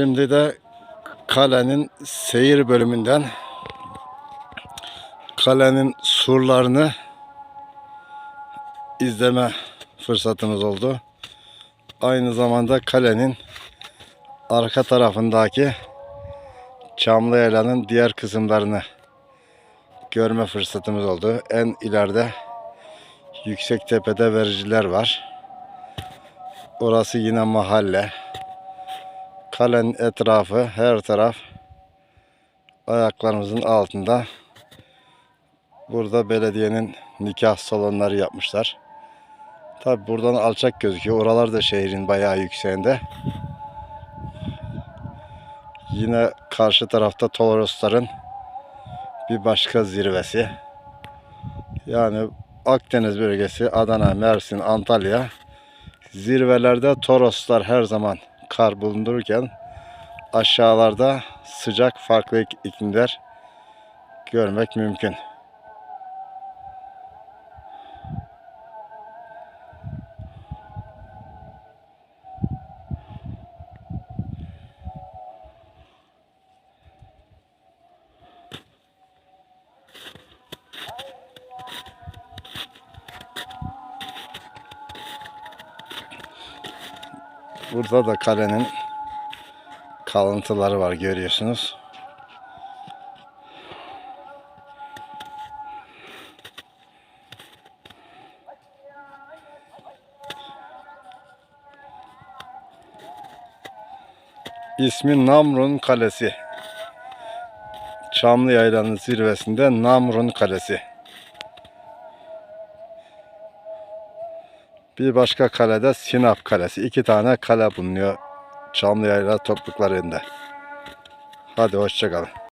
Şimdi de kalenin seyir bölümünden kalenin surlarını izleme fırsatımız oldu. Aynı zamanda kalenin arka tarafındaki Çamlıyayla'nın diğer kısımlarını görme fırsatımız oldu. En ileride yüksek tepede vericiler var. Orası yine mahalle. Kalenin etrafı her taraf ayaklarımızın altında. Burada belediyenin nikah salonları yapmışlar. Tabi buradan alçak gözüküyor. Oralar da şehrin bayağı yükseğinde. Yine karşı tarafta Torosların bir başka zirvesi. Yani Akdeniz bölgesi, Adana, Mersin, Antalya zirvelerde Toroslar her zaman kar bulundururken aşağılarda sıcak farklı ik- iklimler görmek mümkün. Burada da kalenin kalıntıları var görüyorsunuz. İsmi Namrun Kalesi. Çamlı Yayla'nın zirvesinde Namrun Kalesi. Bir başka kalede Sinap Kalesi. İki tane kale bulunuyor Çamlıyayla topluluklarında. Hadi hoşçakalın.